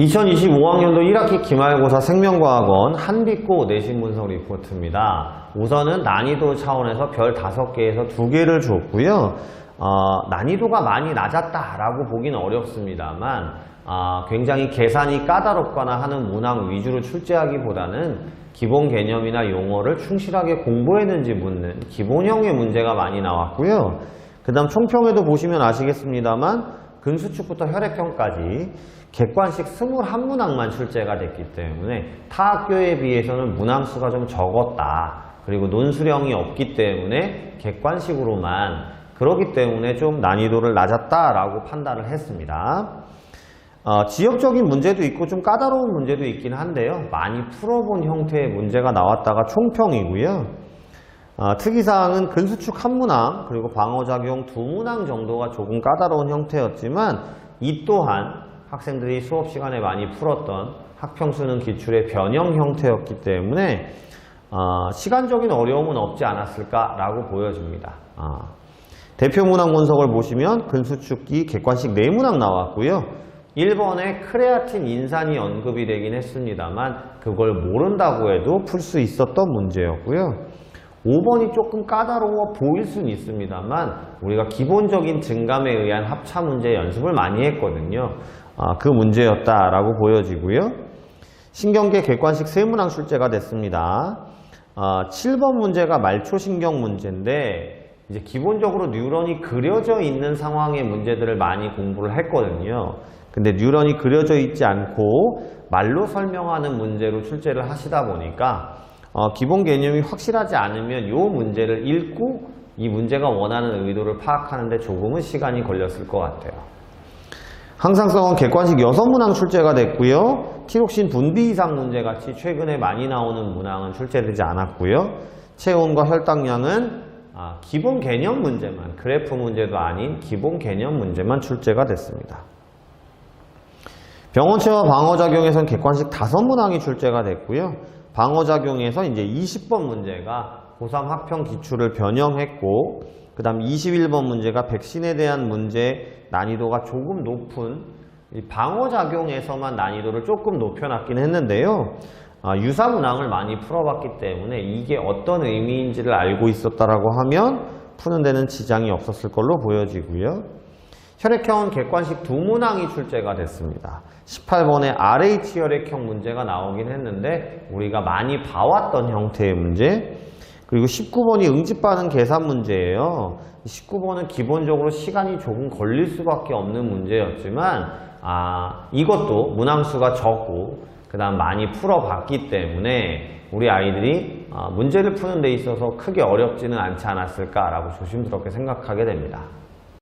2025학년도 1학기 기말고사 생명과학원 한빛고 내신 분석 리포트입니다. 우선은 난이도 차원에서 별 5개에서 2개를 줬고요. 어, 난이도가 많이 낮았다라고 보기는 어렵습니다만 아, 굉장히 계산이 까다롭거나 하는 문항 위주로 출제하기보다는 기본 개념이나 용어를 충실하게 공부했는지 묻는 기본형의 문제가 많이 나왔고요. 그 다음 총평에도 보시면 아시겠습니다만 근수축부터 혈액형까지 객관식 21문항만 출제가 됐기 때문에 타 학교에 비해서는 문항수가 좀 적었다. 그리고 논술형이 없기 때문에 객관식으로만 그러기 때문에 좀 난이도를 낮았다라고 판단을 했습니다. 어, 지역적인 문제도 있고 좀 까다로운 문제도 있긴 한데요. 많이 풀어본 형태의 문제가 나왔다가 총평이고요. 어, 특이사항은 근수축 한 문항 그리고 방어작용 두 문항 정도가 조금 까다로운 형태였지만 이 또한 학생들이 수업 시간에 많이 풀었던 학평수능 기출의 변형 형태였기 때문에 어, 시간적인 어려움은 없지 않았을까라고 보여집니다. 어, 대표 문항 분석을 보시면 근수축기 객관식 네 문항 나왔고요. 1번에 크레아틴 인산이 언급이 되긴 했습니다만 그걸 모른다고 해도 풀 수 있었던 문제였고요. 5번이 조금 까다로워 보일 수는 있습니다만 우리가 기본적인 증감에 의한 합차 문제 연습을 많이 했거든요. 아, 그 문제였다라고 보여지고요. 신경계 객관식 세문항 출제가 됐습니다. 아, 7번 문제가 말초신경 문제인데 이제 기본적으로 뉴런이 그려져 있는 상황의 문제들을 많이 공부를 했거든요. 근데 뉴런이 그려져 있지 않고 말로 설명하는 문제로 출제를 하시다 보니까 어, 기본 개념이 확실하지 않으면 이 문제를 읽고 이 문제가 원하는 의도를 파악하는데 조금은 시간이 걸렸을 것 같아요. 항상성은 객관식 6문항 출제가 됐고요. 티록신 분비 이상 문제 같이 최근에 많이 나오는 문항은 출제되지 않았고요. 체온과 혈당량은 아, 기본 개념 문제만, 그래프 문제도 아닌 기본 개념 문제만 출제가 됐습니다. 병원체와 방어작용에선 객관식 5문항이 출제가 됐고요. 방어작용에서 이제 20번 문제가 고3 학평 기출을 변형했고, 그 다음 21번 문제가 백신에 대한 문제 난이도가 조금 높은 이 방어작용에서만 난이도를 조금 높여놨긴 했는데요. 아, 유사 문항을 많이 풀어봤기 때문에 이게 어떤 의미인지를 알고 있었다라고 하면 푸는 데는 지장이 없었을 걸로 보여지고요. 혈액형은 객관식 두 문항이 출제가 됐습니다. 18번에 RH 혈액형 문제가 나오긴 했는데 우리가 많이 봐왔던 형태의 문제 그리고 19번이 응집 반응 계산 문제예요. 19번은 기본적으로 시간이 조금 걸릴 수밖에 없는 문제였지만 아, 이것도 문항수가 적고 그 다음 많이 풀어봤기 때문에 우리 아이들이 아, 문제를 푸는 데 있어서 크게 어렵지는 않지 않았을까라고 조심스럽게 생각하게 됩니다.